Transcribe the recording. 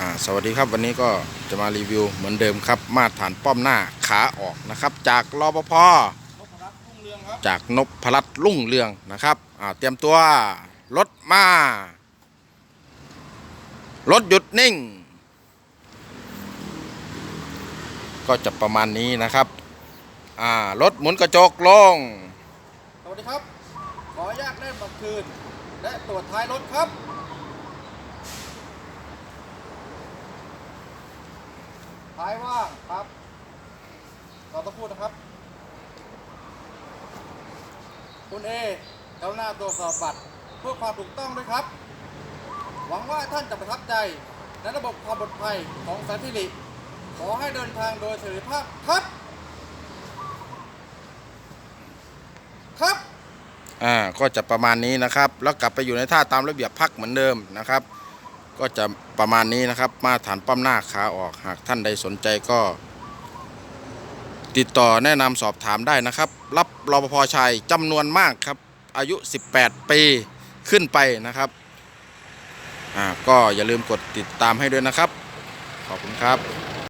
อ่าสวัสดีครับวันนี้ก็จะมารีวิวเหมือนเดิมครับ มาตรฐานป้อมหน้าขาออกนะครับ จากรปภจากนพรัตน์รุ่งเรืองนะครับอ่าเตรียมตัวรถมารถหยุดนิ่ง ก็จะประมาณนี้นะครับอ่ารถหมุนกระจกลง สวัสดีครับ ขออนุญาตเล่นบัตรคืน และตรวจท้ายรถครับ ท้ายว่างครับ เราต้องพูดนะครับ คุณเอกรุณาตรวจสอบบัตรเพื่อความถูกต้องด้วยครับ หวังว่าท่านจะประทับใจในระบบความปลอดภัยของสันติริขอให้เดินทางโดยเสรีภาพครับ ครับ อ่า ก็จะประมาณนี้นะครับ แล้วกลับไปอยู่ในท่าตามระเบียบพักเหมือนเดิมนะครับ ก็จะประมาณนี้นะครับ มาฐานป้อมหน้าขาออกหากท่านใดสนใจก็ ติดต่อแนะนำสอบถามได้นะครับ รับรปภชายจำนวนมากครับ อายุ 18 ปีขึ้นไปนะครับอ่าก็อย่าลืมกดติดตามให้ด้วยนะครับ ขอบคุณครับ